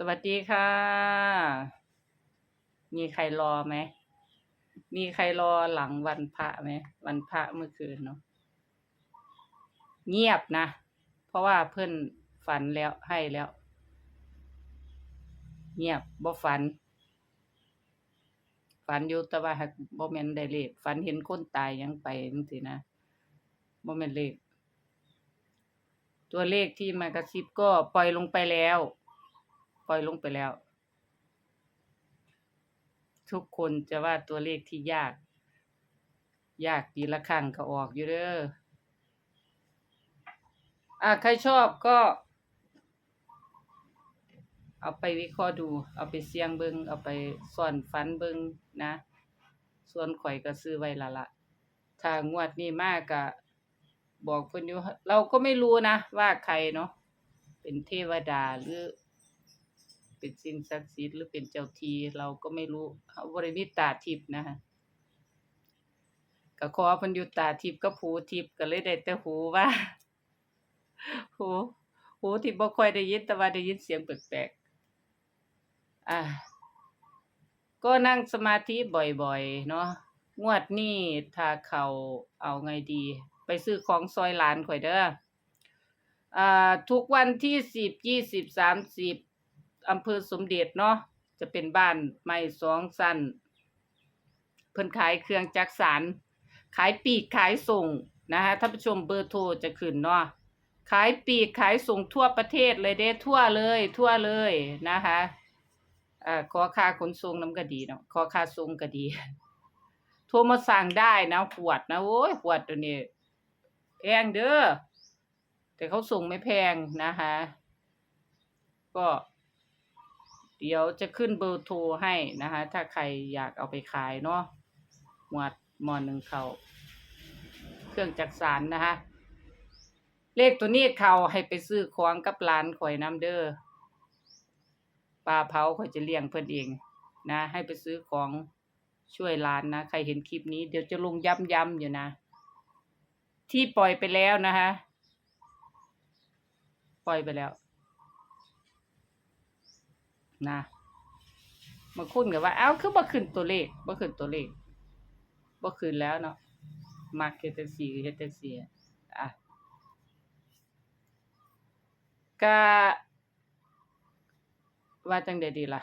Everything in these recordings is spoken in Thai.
สวัสดีค่ะ มีใครรอไหม มีใครรอหลังวันพระไหม วันพระเมื่อคืนเนาะ เงียบนะ เพราะว่าเพื่อนฝันแล้วให้แล้ว เงียบบ่ฝัน ฝันอยู่แต่ว่าหักบ่แม่นได้เลขฝันเห็นคนตายยังไปจังซี่นะบ่แม่นเลขตัวเลขที่มากระซิบก็ปล่อยลงไปแล้ว ปล่อยลงไปแล้ว ทุกคนจะว่าตัวเลขที่ยาก ยากปีละครั้งก็ออกอยู่เด้ออะใครชอบก็ เอาไปวิเคราะห์ดู เอาไปเสี่ยงเบิงเอาไปซ่อนฝันเบิงนะ ส่วนข่อยก็ซื้อไว้ละละถ้างวดนี้มากก็บอกเพิ่นอยู่เราก็ไม่รู้นะว่าใครเนาะเป็นเทวดาหรือ เป็นสิ่งศักดิ์สิทธิ์หรือเป็นเจ้าทีเราก็ไม่รู้เขาบ่ได้มีตาทิพย์นะคะก็ขอพิ่นยู่ตาทิพย์กับหูทิพย์ก็เลยได้แต่หูว่าหูหูที่บ่ค่อยได้ยินแต่ว่าได้ยินเสียงแปลกๆอ่าก็นั่งสมาธิบ่อยๆ เนาะงวดนี้ถ้าเขาเอาไงดี ไปซื้อของซอยหลานข่อยเด้ออ่าทุกวันที่สิบยี่สิบสามสิบ อำเภอสมเด็จเนาะจะเป็นบ้านไม้สองสั้นเพิ่นขายเครื่องจักสานขายปีกขายส่งนะฮะท่านผู้ชมเบอร์โทรจะขึ้นเนาะขายปีกขายส่งทั่วประเทศเลยเด้ทั่วเลย ทั่วเลยนะคะอ่าขอค่าขนส่งน้ำก็ดีเนาะขอค่าส่งก็ดี โทรมาสั่งได้นะขวดนะโอ้ยขวดตัวนี้แพงเด้อแต่เขาส่งไม่แพงนะคะ ก็ เดี๋ยวจะขึ้นเบอร์โทรให้นะคะ ถ้าใครอยากเอาไปขายเนาะหมวดหมอนหนึ่งเขาเครื่องจักสานนะคะ เลขตัวนี้เขาให้ไปซื้อของกับร้านข่อยน้ำเด้อปลาเผาข่อยจะเลี้ยงเพิ่อนเองนะ ให้ไปซื้อของช่วยร้านนะ ใครเห็นคลิปนี้เดี๋ยวจะลงย้ำๆอยู่นะ ที่ปล่อยไปแล้วนะคะ ปล่อยไปแล้ว นะมาคุ้นกับว่า เอ้าคือบ่ขึ้นตัวเลขบ่ขึ้นตัวเลขบ่ขึ้นแล้วเนาะมักเฮ็ดจังซี่เฮ็ดจังซี่อะก็ว่าจังได๋ดีล่ะ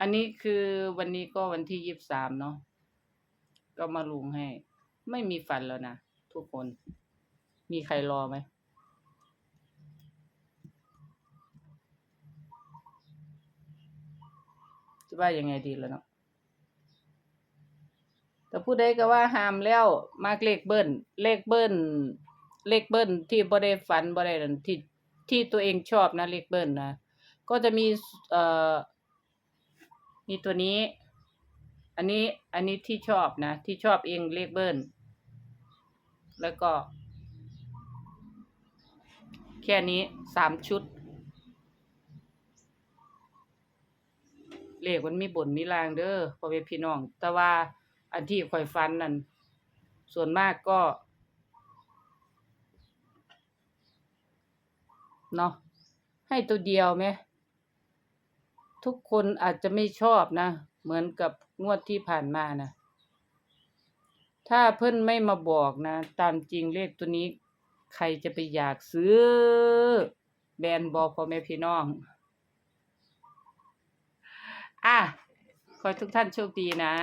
อันนี้คือวันนี้ก็วันที่ยี่สิบสามเนาะก็มาลุงให้ ไม่มีฝันแล้วนะทุกคน มีใครรอไหม จะ ว่ายังไงดีแล้วเนาะแต่ผู้ใดก็ว่าห้ามแล้วมากเลขเบิ้ลเลขเบิ้ลเลขเบิ้ลที่บ่ได้ฝันบ่ได้นั่นที่ที่ตัวเองชอบนะเลขเบิ้ลนะก็จะมีเอ่อมีตัวนี้ อันนี้อันนี้ที่ชอบนะ ที่ชอบเองเลขเบิ้ลแล้วก็ แค่นี้สามชุด เลขมันมีบนมีลางเด้อพ่อแม่พี่น้อง แต่ว่าอันที่ข่อยฟันนั่นส่วนมากก็เนาะให้ตัวเดียวไหม ทุกคนอาจจะไม่ชอบนะ เหมือนกับงวดที่ผ่านมานะถ้าเพิ่อนไม่มาบอกนะ ตามจริงเลขตัวนี้ ใครจะไปอยากซื้อ แบรนด์บอพ่อแม่พี่น้อง อะขอทุกท่านโชคดีนะ